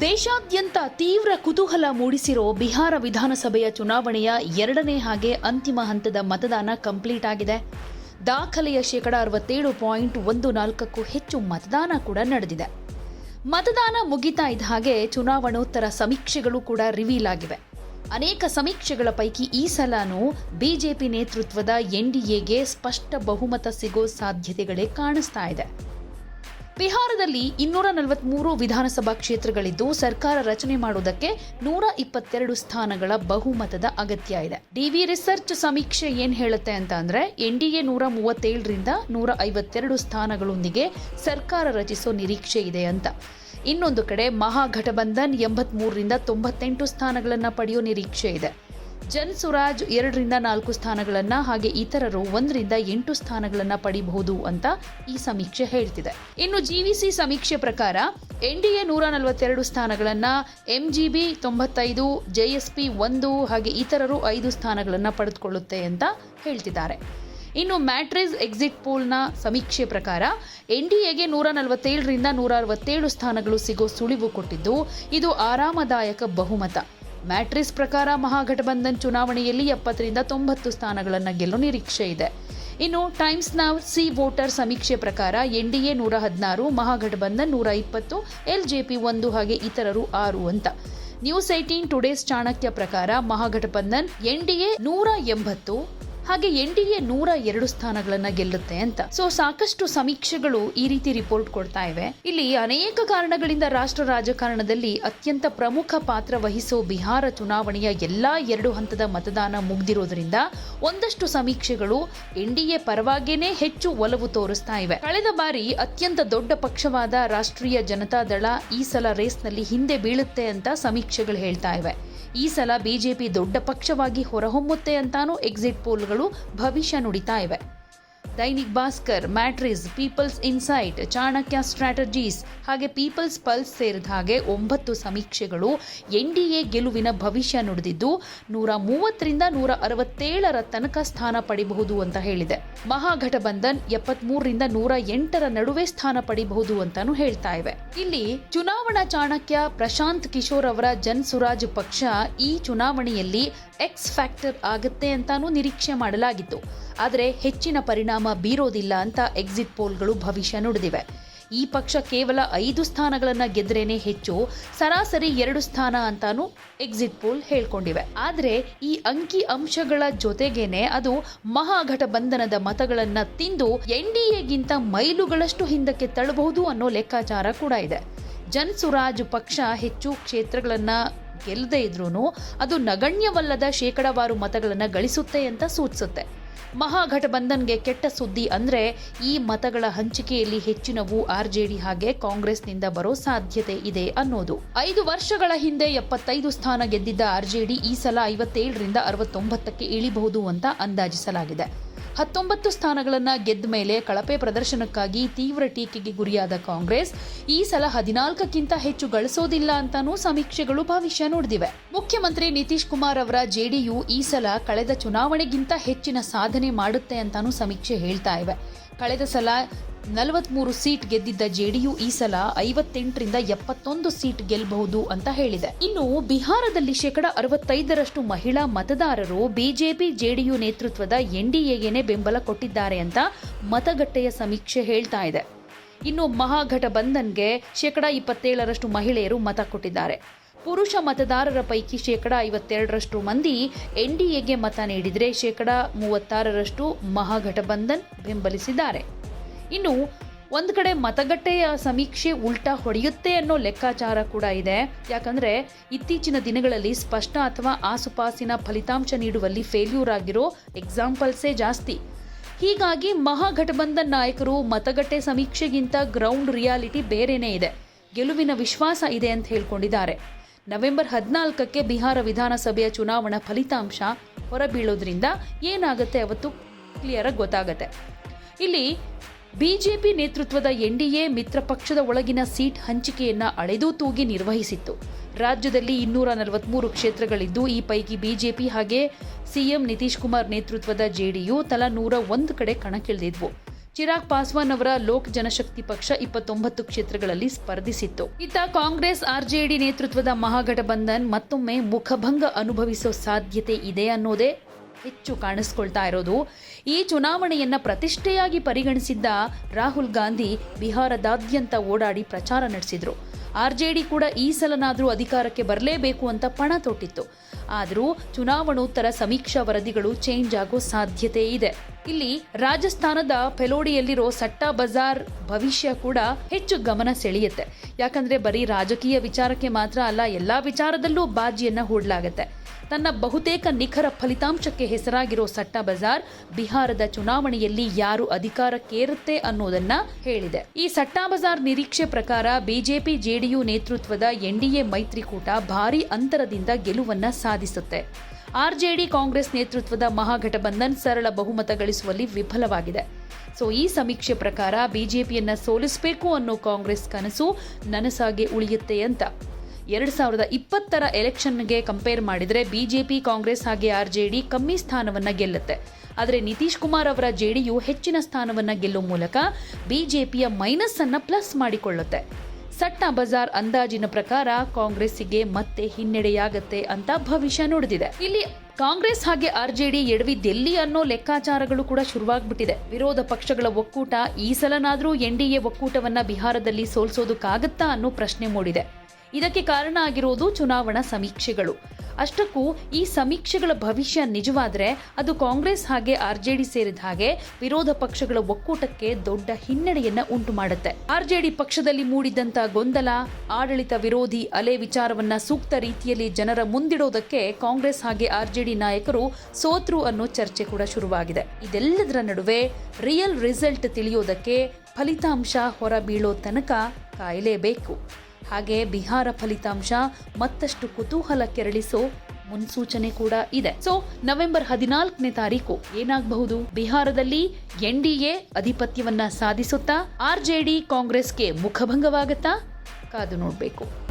ದೇಶಾದ್ಯಂತ ತೀವ್ರ ಕುತೂಹಲ ಮೂಡಿಸಿರೋ ಬಿಹಾರ ವಿಧಾನಸಭೆಯ ಚುನಾವಣೆಯ ಎರಡನೇ ಹಾಗೆ ಅಂತಿಮ ಹಂತದ ಮತದಾನ ಕಂಪ್ಲೀಟ್ ಆಗಿದೆ. ದಾಖಲೆಯ ಶೇಕಡ ಅರವತ್ತೇಳು ಪಾಯಿಂಟ್ ಒಂದು ನಾಲ್ಕಕ್ಕೂ ಹೆಚ್ಚು ಮತದಾನ ಕೂಡ ನಡೆದಿದೆ. ಮತದಾನ ಮುಗಿತಾ ಇದ್ದ ಹಾಗೆ ಚುನಾವಣೋತ್ತರ ಸಮೀಕ್ಷೆಗಳು ಕೂಡ ರಿವೀಲ್ ಆಗಿವೆ. ಅನೇಕ ಸಮೀಕ್ಷೆಗಳ ಪೈಕಿ ಈ ಸಲನೂ ಬಿಜೆಪಿ ನೇತೃತ್ವದ ಎನ್ಡಿಎಗೆ ಸ್ಪಷ್ಟ ಬಹುಮತ ಸಿಗೋ ಸಾಧ್ಯತೆಗಳೇ ಕಾಣಿಸ್ತಾ ಇದೆ. ಬಿಹಾರದಲ್ಲಿ ಇನ್ನೂರ ನಲವತ್ಮೂರು ವಿಧಾನಸಭಾ ಕ್ಷೇತ್ರಗಳಿದ್ದು ಸರ್ಕಾರ ರಚನೆ ಮಾಡುವುದಕ್ಕೆ ನೂರ ಇಪ್ಪತ್ತೆರಡು ಸ್ಥಾನಗಳ ಬಹುಮತದ ಅಗತ್ಯ ಇದೆ. ಡಿವಿ ರಿಸರ್ಚ್ ಸಮೀಕ್ಷೆ ಏನ್ ಹೇಳುತ್ತೆ ಅಂತ ಅಂದ್ರೆ ಎನ್ಡಿಎ ನೂರ ಮೂವತ್ತೇಳರಿಂದ ನೂರ ಐವತ್ತೆರಡು ಸ್ಥಾನಗಳೊಂದಿಗೆ ಸರ್ಕಾರ ರಚಿಸೋ ನಿರೀಕ್ಷೆ ಇದೆ ಅಂತ. ಇನ್ನೊಂದು ಕಡೆ ಮಹಾಗಠಬಂಧನ್ ಎಂಬತ್ಮೂರರಿಂದ ತೊಂಬತ್ತೆಂಟು ಸ್ಥಾನಗಳನ್ನು ಪಡೆಯೋ ನಿರೀಕ್ಷೆ ಇದೆ. ಜನ್ ಸುರಾಜ್ ಎರಡರಿಂದ ನಾಲ್ಕು ಸ್ಥಾನಗಳನ್ನ ಹಾಗೆ ಇತರರು ಒಂದರಿಂದ ಎಂಟು ಸ್ಥಾನಗಳನ್ನ ಪಡಿಬಹುದು ಅಂತ ಈ ಸಮೀಕ್ಷೆ ಹೇಳ್ತಿದೆ. ಇನ್ನು ಜಿವಿಸಿ ಸಮೀಕ್ಷೆ ಪ್ರಕಾರ ಎನ್ಡಿಎ ನೂರ ನಲವತ್ತೆರಡು ಸ್ಥಾನಗಳನ್ನ ಎಂಜಿಬಿ ತೊಂಬತ್ತೈದು ಜೆಎಸ್ಪಿ ಒಂದು ಹಾಗೆ ಇತರರು ಐದು ಸ್ಥಾನಗಳನ್ನ ಪಡೆದುಕೊಳ್ಳುತ್ತೆ ಅಂತ ಹೇಳ್ತಿದ್ದಾರೆ. ಇನ್ನು ಮ್ಯಾಟ್ರಿಸ್ ಎಕ್ಸಿಟ್ ಪೋಲ್ನ ಸಮೀಕ್ಷೆ ಪ್ರಕಾರ ಎನ್ಡಿಎಗೆ ನೂರ ನಲವತ್ತೇಳರಿಂದ ನೂರ ಅರವತ್ತೇಳು ಸ್ಥಾನಗಳು ಸಿಗೋ ಸುಳಿವು ಕೊಟ್ಟಿದ್ದು ಇದು ಆರಾಮದಾಯಕ ಬಹುಮತ. ಮ್ಯಾಟ್ರಿಸ್ ಪ್ರಕಾರ ಮಹಾಗಠಬಂಧನ್ ಚುನಾವಣೆಯಲ್ಲಿ ಎಪ್ಪತ್ತರಿಂದ ತೊಂಬತ್ತು ಸ್ಥಾನಗಳನ್ನು ಗೆಲ್ಲೋ ನಿರೀಕ್ಷೆ ಇದೆ. ಇನ್ನು ಟೈಮ್ಸ್ ನಾವ್ ಸಿ ವೋಟರ್ ಸಮೀಕ್ಷೆ ಪ್ರಕಾರ ಎನ್ ಡಿ ಎ ನೂರ ಹದಿನಾರು, ಮಹಾಗಠಬಂಧನ್ ನೂರ ಇಪ್ಪತ್ತು ಎಲ್ ಜೆ ಪಿ ಒಂದು, ಹಾಗೆ ಇತರರು ಆರು ಅಂತ. ನ್ಯೂಸ್ ಏಟೀನ್ ಟುಡೇಸ್ ಚಾಣಕ್ಯ ಪ್ರಕಾರ ಮಹಾಗಠಬಂಧನ್ ಎನ್ಡಿಎ ನೂರ ಎಂಬತ್ತು ಹಾಗೆ ಎನ್ಡಿಎ ನೂರ ಎರಡು ಸ್ಥಾನಗಳನ್ನ ಗೆಲ್ಲುತ್ತೆ ಅಂತ. ಸೊ ಸಾಕಷ್ಟು ಸಮೀಕ್ಷೆಗಳು ಈ ರೀತಿ ರಿಪೋರ್ಟ್ ಕೊಡ್ತಾ ಇವೆ. ಇಲ್ಲಿ ಅನೇಕ ಕಾರಣಗಳಿಂದ ರಾಷ್ಟ್ರ ರಾಜಕಾರಣದಲ್ಲಿ ಅತ್ಯಂತ ಪ್ರಮುಖ ಪಾತ್ರ ವಹಿಸೋ ಬಿಹಾರ ಚುನಾವಣೆಯ ಎಲ್ಲಾ ಎರಡು ಹಂತದ ಮತದಾನ ಮುಗ್ದಿರೋದ್ರಿಂದ ಒಂದಷ್ಟು ಸಮೀಕ್ಷೆಗಳು ಎನ್ಡಿಎ ಪರವಾಗೇನೆ ಹೆಚ್ಚು ಒಲವು ತೋರಿಸ್ತಾ ಇವೆ. ಕಳೆದ ಬಾರಿ ಅತ್ಯಂತ ದೊಡ್ಡ ಪಕ್ಷವಾದ ರಾಷ್ಟ್ರೀಯ ಜನತಾದಳ ಈ ಸಲ ರೇಸ್ನಲ್ಲಿ ಹಿಂದೆ ಬೀಳುತ್ತೆ ಅಂತ ಸಮೀಕ್ಷೆಗಳು ಹೇಳ್ತಾ ಇವೆ. ಈ ಸಲ ಬಿಜೆಪಿ ದೊಡ್ಡ ಪಕ್ಷವಾಗಿ ಹೊರಹೊಮ್ಮುತ್ತೆ ಅಂತಾನೂ ಎಕ್ಸಿಟ್ ಪೋಲ್ಗಳು ಭವಿಷ್ಯ ನುಡಿತಾ ಇವೆ. Dainik Bhaskar, Matrize, People's Insight, Chanakya Strategies, ಹಾಗೆ ಪೀಪಲ್ಸ್ ಪಲ್ಸ್ ಸೇರಿದ ಹಾಗೆ ಒಂಬತ್ತು ಸಮೀಕ್ಷೆಗಳು ಎನ್ಡಿಎ ಗೆಲುವಿನ ಭವಿಷ್ಯ ನುಡಿದಿದ್ದು ನೂರ ಮೂವತ್ತರಿಂದ ನೂರ ಅರವತ್ತೇಳರ ತನಕ ಸ್ಥಾನ ಪಡಿಬಹುದು ಅಂತ ಹೇಳಿದೆ. ಮಹಾಗಠಬಂಧನ್ ಎಪ್ಪತ್ಮೂರರಿಂದ ನೂರ ಎಂಟರ ನಡುವೆ ಸ್ಥಾನ ಪಡಿಬಹುದು ಅಂತಾನು ಹೇಳ್ತಾ ಇವೆ. ಇಲ್ಲಿ ಚುನಾವಣಾ ಚಾಣಕ್ಯ ಪ್ರಶಾಂತ್ ಕಿಶೋರ್ ಅವರ ಜನ್ ಸುರಾಜ್ ಪಕ್ಷ ಈ ಚುನಾವಣೆಯಲ್ಲಿ ಎಕ್ಸ್ ಫ್ಯಾಕ್ಟರ್ ಆಗುತ್ತೆ ಅಂತಾನೂ ನಿರೀಕ್ಷೆ ಮಾಡಲಾಗಿತ್ತು. ಆದರೆ ಹೆಚ್ಚಿನ ಪರಿಣಾಮ ಬೀರೋದಿಲ್ಲ ಅಂತ ಎಕ್ಸಿಟ್ ಪೋಲ್ಗಳು ಭವಿಷ್ಯ ನುಡಿದಿವೆ. ಈ ಪಕ್ಷ ಕೇವಲ ಐದು ಸ್ಥಾನಗಳನ್ನು ಗೆದ್ರೇನೆ ಹೆಚ್ಚು, ಸರಾಸರಿ ಎರಡು ಸ್ಥಾನ ಅಂತಾನು ಎಕ್ಸಿಟ್ ಪೋಲ್ ಹೇಳ್ಕೊಂಡಿವೆ. ಆದರೆ ಈ ಅಂಕಿ ಅಂಶಗಳ ಜೊತೆಗೇನೆ ಅದು ಮಹಾಘಟಬಂಧನದ ಮತಗಳನ್ನು ತಿಂದು ಎನ್ ಡಿ ಎಗಿಂತ ಮೈಲುಗಳಷ್ಟು ಹಿಂದಕ್ಕೆ ತಳ್ಳಬಹುದು ಅನ್ನೋ ಲೆಕ್ಕಾಚಾರ ಕೂಡ ಇದೆ. ಜನ್ ಸುರಾಜ್ ಪಕ್ಷ ಹೆಚ್ಚು ಕ್ಷೇತ್ರಗಳನ್ನು ಗೆಲ್ಲದೇ ಇದ್ರೂ ಅದು ನಗಣ್ಯವಲ್ಲದ ಶೇಕಡಾವಾರು ಮತಗಳನ್ನು ಗಳಿಸುತ್ತೆ ಅಂತ ಸೂಚಿಸುತ್ತೆ. ಮಹಾಗಠಬಂಧನ್ಗೆ ಕೆಟ್ಟ ಸುದ್ದಿ ಅಂದ್ರೆ ಈ ಮತಗಳ ಹಂಚಿಕೆಯಲ್ಲಿ ಹೆಚ್ಚಿನವು ಆರ್ಜೆಡಿ ಹಾಗೆ ಕಾಂಗ್ರೆಸ್ನಿಂದ ಬರೋ ಸಾಧ್ಯತೆ ಇದೆ ಅನ್ನೋದು. ಐದು ವರ್ಷಗಳ ಹಿಂದೆ ಎಪ್ಪತ್ತೈದು ಸ್ಥಾನ ಗೆದ್ದಿದ್ದ ಆರ್ಜೆಡಿ ಈ ಸಲ ಐವತ್ತೇಳರಿಂದ ಅರವತ್ತೊಂಬತ್ತಕ್ಕೆ ಇಳಿಬಹುದು ಅಂತ ಅಂದಾಜಿಸಲಾಗಿದೆ. ಹತ್ತೊಂಬತ್ತು ಸ್ಥಾನಗಳನ್ನು ಗೆದ್ದ ಮೇಲೆ ಕಳಪೆ ಪ್ರದರ್ಶನಕ್ಕಾಗಿ ತೀವ್ರ ಟೀಕೆಗೆ ಗುರಿಯಾದ ಕಾಂಗ್ರೆಸ್, ಈ ಸಲ ಹದಿನಾಲ್ಕಕ್ಕಿಂತ ಹೆಚ್ಚು ಗಳಿಸೋದಿಲ್ಲ ಅಂತಾನೂ ಸಮೀಕ್ಷೆಗಳು ಭವಿಷ್ಯ ನುಡಿದಿವೆ. ಮುಖ್ಯಮಂತ್ರಿ ನಿತೀಶ್ ಕುಮಾರ್ ಅವರ ಜೆಡಿಯು ಈ ಸಲ ಕಳೆದ ಚುನಾವಣೆಗಿಂತ ಹೆಚ್ಚಿನ ಸಾಧನೆ ಮಾಡುತ್ತೆ ಅಂತಾನೂ ಸಮೀಕ್ಷೆ ಹೇಳ್ತಾ ಇವೆ. ಕಳೆದ ಸಲ ನಲವತ್ಮೂರು ಸೀಟ್ ಗೆದ್ದಿದ್ದ ಜೆಡಿಯು ಈ ಸಲ ಐವತ್ತೆಂಟರಿಂದ ಎಪ್ಪತ್ತೊಂದು ಸೀಟ್ ಗೆಲ್ಲಬಹುದು ಅಂತ ಹೇಳಿದೆ. ಇನ್ನು ಬಿಹಾರದಲ್ಲಿ ಶೇಕಡ ಅರವತ್ತೈದರಷ್ಟು ಮಹಿಳಾ ಮತದಾರರು ಬಿಜೆಪಿ ಜೆಡಿಯು ನೇತೃತ್ವದ ಎನ್ಡಿಎಗೆನೆ ಬೆಂಬಲ ಕೊಟ್ಟಿದ್ದಾರೆ ಅಂತ ಮತಗಟ್ಟೆಯ ಸಮೀಕ್ಷೆ ಹೇಳ್ತಾ ಇದೆ. ಇನ್ನು ಮಹಾಘಟಬಂಧನ್ಗೆ ಶೇಕಡ ಇಪ್ಪತ್ತೇಳರಷ್ಟು ಮಹಿಳೆಯರು ಮತ ಕೊಟ್ಟಿದ್ದಾರೆ. ಪುರುಷ ಮತದಾರರ ಪೈಕಿ ಶೇಕಡ ಐವತ್ತೆರಡರಷ್ಟು ಮಂದಿ ಎನ್ಡಿಎಗೆ ಮತ ನೀಡಿದರೆ ಶೇಕಡ ಮೂವತ್ತಾರರಷ್ಟು ಮಹಾಘಟಬಂಧನ್ ಬೆಂಬಲಿಸಿದ್ದಾರೆ. ಇನ್ನು ಒಂದು ಕಡೆ ಮತಗಟ್ಟೆಯ ಸಮೀಕ್ಷೆ ಉಲ್ಟಾ ಹೊಡೆಯುತ್ತೆ ಅನ್ನೋ ಲೆಕ್ಕಾಚಾರ ಕೂಡ ಇದೆ. ಯಾಕಂದರೆ ಇತ್ತೀಚಿನ ದಿನಗಳಲ್ಲಿ ಸ್ಪಷ್ಟ ಅಥವಾ ಆಸುಪಾಸಿನ ಫಲಿತಾಂಶ ನೀಡುವಲ್ಲಿ ಫೇಲ್ಯೂರ್ ಆಗಿರೋ ಎಕ್ಸಾಂಪಲ್ಸೇ ಜಾಸ್ತಿ. ಹೀಗಾಗಿ ಮಹಾಘಟಬಂಧನ್ ನಾಯಕರು ಮತಗಟ್ಟೆ ಸಮೀಕ್ಷೆಗಿಂತ ಗ್ರೌಂಡ್ ರಿಯಾಲಿಟಿ ಬೇರೆಯೇ ಇದೆ. ಗೆಲುವಿನ ವಿಶ್ವಾಸ ಇದೆ ಅಂತ ಹೇಳ್ಕೊಂಡಿದ್ದಾರೆ. ನವೆಂಬರ್ ಹದಿನಾಲ್ಕಕ್ಕೆ ಬಿಹಾರ ವಿಧಾನಸಭೆಯ ಚುನಾವಣಾ ಫಲಿತಾಂಶ ಹೊರಬೀಳೋದ್ರಿಂದ ಏನಾಗುತ್ತೆ ಅವತ್ತು ಕ್ಲಿಯರಾಗಿ ಗೊತ್ತಾಗತ್ತೆ. ಇಲ್ಲಿ ಬಿಜೆಪಿ ನೇತೃತ್ವದ ಎನ್ಡಿಎ ಮಿತ್ರ ಪಕ್ಷದ ಒಳಗಿನ ಸೀಟ್ ಹಂಚಿಕೆಯನ್ನ ಅಳೆದೂ ತೂಗಿ ನಿರ್ವಹಿಸಿತ್ತು. ರಾಜ್ಯದಲ್ಲಿ ಇನ್ನೂರ ನಲವತ್ಮೂರು ಕ್ಷೇತ್ರಗಳಿದ್ದು ಈ ಪೈಕಿ ಬಿಜೆಪಿ ಹಾಗೆ ಸಿಎಂ ನಿತೀಶ್ ಕುಮಾರ್ ನೇತೃತ್ವದ ಜೆಡಿಯು ತಲಾ ನೂರ ಒಂದು ಕಡೆ ಕಣಕ್ಕಿಳಿದಿದ್ವು. ಚಿರಾಗ್ ಪಾಸ್ವಾನ್ ಅವರ ಲೋಕ್ ಜನಶಕ್ತಿ ಪಕ್ಷ ಇಪ್ಪತ್ತೊಂಬತ್ತು ಕ್ಷೇತ್ರಗಳಲ್ಲಿ ಸ್ಪರ್ಧಿಸಿತ್ತು. ಇತ್ತ ಕಾಂಗ್ರೆಸ್ ಆರ್ಜೆಡಿ ನೇತೃತ್ವದ ಮಹಾಗಠಬಂಧನ್ ಮತ್ತೊಮ್ಮೆ ಮುಖಭಂಗ ಅನುಭವಿಸೋ ಸಾಧ್ಯತೆ ಇದೆ ಅನ್ನೋದೇ ಹೆಚ್ಚು ಕಾಣಿಸ್ಕೊಳ್ತಾ ಇರೋದು. ಈ ಚುನಾವಣೆಯನ್ನ ಪ್ರತಿಷ್ಠೆಯಾಗಿ ಪರಿಗಣಿಸಿದ್ದ ರಾಹುಲ್ ಗಾಂಧಿ ಬಿಹಾರದಾದ್ಯಂತ ಓಡಾಡಿ ಪ್ರಚಾರ ನಡೆಸಿದ್ರು. ಡಿ ಕೂಡ ಈ ಸಲನಾದರೂ ಅಧಿಕಾರಕ್ಕೆ ಬರಲೇಬೇಕು ಅಂತ ಪಣ ತೊಟ್ಟಿತ್ತು. ಆದರೂ ಚುನಾವಣೋತ್ತರ ಸಮೀಕ್ಷಾ ವರದಿಗಳು ಚೇಂಜ್ ಆಗೋ ಸಾಧ್ಯತೆ ಇದೆ. ಇಲ್ಲಿ ರಾಜಸ್ಥಾನದ ಫೆಲೋಡಿಯಲ್ಲಿರೋ ಸಟ್ಟಾ ಬಜಾರ್ ಭವಿಷ್ಯ ಕೂಡ ಹೆಚ್ಚು ಗಮನ ಸೆಳೆಯುತ್ತೆ. ಯಾಕಂದ್ರೆ ಬರೀ ರಾಜಕೀಯ ವಿಚಾರಕ್ಕೆ ಮಾತ್ರ ಅಲ್ಲ, ಎಲ್ಲಾ ವಿಚಾರದಲ್ಲೂ ಬಾಜಿಯನ್ನ ಹೂಡಲಾಗತ್ತೆ. ತನ್ನ ಬಹುತೇಕ ನಿಖರ ಫಲಿತಾಂಶಕ್ಕೆ ಹೆಸರಾಗಿರೋ ಸಟ್ಟಾ ಬಜಾರ್ ಬಿಹಾರದ ಚುನಾವಣೆಯಲ್ಲಿ ಯಾರು ಅಧಿಕಾರಕ್ಕೇರುತ್ತೆ ಅನ್ನೋದನ್ನ ಹೇಳಿದೆ. ಈ ಸಟ್ಟಾ ಬಜಾರ್ ನಿರೀಕ್ಷೆ ಪ್ರಕಾರ ಬಿಜೆಪಿ ಜೆಡಿಯು ನೇತೃತ್ವದ ಎನ್ಡಿಎ ಮೈತ್ರಿಕೂಟ ಭಾರೀ ಅಂತರದಿಂದ ಗೆಲುವನ್ನ ಸಾಧಿಸುತ್ತೆ. ಆರ್ಜೆಡಿ ಕಾಂಗ್ರೆಸ್ ನೇತೃತ್ವದ ಮಹಾಘಟಬಂಧನ್ ಸರಳ ಬಹುಮತ ಗಳಿಸುವಲ್ಲಿ ವಿಫಲವಾಗಿದೆ. ಸೊ, ಈ ಸಮೀಕ್ಷೆ ಪ್ರಕಾರ ಬಿಜೆಪಿಯನ್ನ ಸೋಲಿಸಬೇಕು ಅನ್ನೋ ಕಾಂಗ್ರೆಸ್ ಕನಸು ನನಸಾಗೆ ಉಳಿಯುತ್ತೆ ಅಂತ. ಎರಡ್ ಸಾವಿರದ ಇಪ್ಪತ್ತರ ಎಲೆಕ್ಷನ್ಗೆ ಕಂಪೇರ್ ಮಾಡಿದ್ರೆ ಬಿಜೆಪಿ, ಕಾಂಗ್ರೆಸ್ ಹಾಗೆ ಆರ್ ಜೆ ಡಿ ಕಮ್ಮಿ ಸ್ಥಾನವನ್ನ ಗೆಲ್ಲುತ್ತೆ. ಆದರೆ ನಿತೀಶ್ ಕುಮಾರ್ ಅವರ ಜೆ ಜೆಡಿಯು ಹೆಚ್ಚಿನ ಸ್ಥಾನವನ್ನ ಗೆಲ್ಲುವ ಮೂಲಕ ಬಿಜೆಪಿಯ ಮೈನಸ್ ಅನ್ನು ಪ್ಲಸ್ ಮಾಡಿಕೊಳ್ಳುತ್ತೆ. ಸಟ್ಟ ಬಜಾರ್ ಅಂದಾಜಿನ ಪ್ರಕಾರ ಕಾಂಗ್ರೆಸ್ಸಿಗೆ ಮತ್ತೆ ಹಿನ್ನಡೆಯಾಗತ್ತೆ ಅಂತ ಭವಿಷ್ಯ ನುಡಿದಿದೆ. ಇಲ್ಲಿ ಕಾಂಗ್ರೆಸ್ ಹಾಗೆ ಆರ್ಜೆಡಿ ಎಡವಿದ್ದೆಲ್ಲಿ ಅನ್ನೋ ಲೆಕ್ಕಾಚಾರಗಳು ಕೂಡ ಶುರುವಾಗ್ಬಿಟ್ಟಿದೆ. ವಿರೋಧ ಪಕ್ಷಗಳ ಒಕ್ಕೂಟ ಈ ಸಲನಾದ್ರೂ ಎನ್ಡಿಎ ಒಕ್ಕೂಟವನ್ನ ಬಿಹಾರದಲ್ಲಿ ಸೋಲ್ಸೋದಕ್ಕಾಗತ್ತಾ ಅನ್ನೋ ಪ್ರಶ್ನೆ ಮೂಡಿದೆ. ಇದಕ್ಕೆ ಕಾರಣ ಆಗಿರೋದು ಚುನಾವಣಾ ಸಮೀಕ್ಷೆಗಳು. ಅಷ್ಟಕ್ಕೂ ಈ ಸಮೀಕ್ಷೆಗಳ ಭವಿಷ್ಯ ನಿಜವಾದರೆ ಅದು ಕಾಂಗ್ರೆಸ್ ಹಾಗೆ ಆರ್ಜೆಡಿ ಸೇರಿದ ಹಾಗೆ ವಿರೋಧ ಪಕ್ಷಗಳ ಒಕ್ಕೂಟಕ್ಕೆ ದೊಡ್ಡ ಹಿನ್ನಡೆಯನ್ನ ಉಂಟು ಮಾಡುತ್ತೆ. ಆರ್ಜೆಡಿ ಪಕ್ಷದಲ್ಲಿ ಮೂಡಿದ್ದಂತ ಗೊಂದಲ, ಆಡಳಿತ ವಿರೋಧಿ ಅಲೆ ವಿಚಾರವನ್ನ ಸೂಕ್ತ ರೀತಿಯಲ್ಲಿ ಜನರ ಮುಂದಿಡೋದಕ್ಕೆ ಕಾಂಗ್ರೆಸ್ ಹಾಗೆ ಆರ್ಜೆಡಿ ನಾಯಕರು ಸೋತ್ರು ಅನ್ನೋ ಚರ್ಚೆ ಕೂಡ ಶುರುವಾಗಿದೆ. ಇದೆಲ್ಲದರ ನಡುವೆ ರಿಯಲ್ ರಿಸಲ್ಟ್ ತಿಳಿಯೋದಕ್ಕೆ ಫಲಿತಾಂಶ ಹೊರಬೀಳೋ ತನಕ ಕಾಯಲೇಬೇಕು. ಹಾಗೆ ಬಿಹಾರ ಫಲಿತಾಂಶ ಮತ್ತಷ್ಟು ಕುತೂಹಲ ಕೆರಳಿಸೋ ಮುನ್ಸೂಚನೆ ಕೂಡ ಇದೆ. ಸೊ ನವೆಂಬರ್ ಹದಿನಾಲ್ಕನೇ ತಾರೀಕು ಏನಾಗಬಹುದು? ಬಿಹಾರದಲ್ಲಿ ಎನ್ ಡಿ ಎ ಅಧಿಪತ್ಯವನ್ನ ಸಾಧಿಸುತ್ತಾ ಆರ್ಜೆಡಿ ಕಾಂಗ್ರೆಸ್ಗೆ ಮುಖಭಂಗವಾಗತ್ತಾ? ಕಾದು ನೋಡಬೇಕು.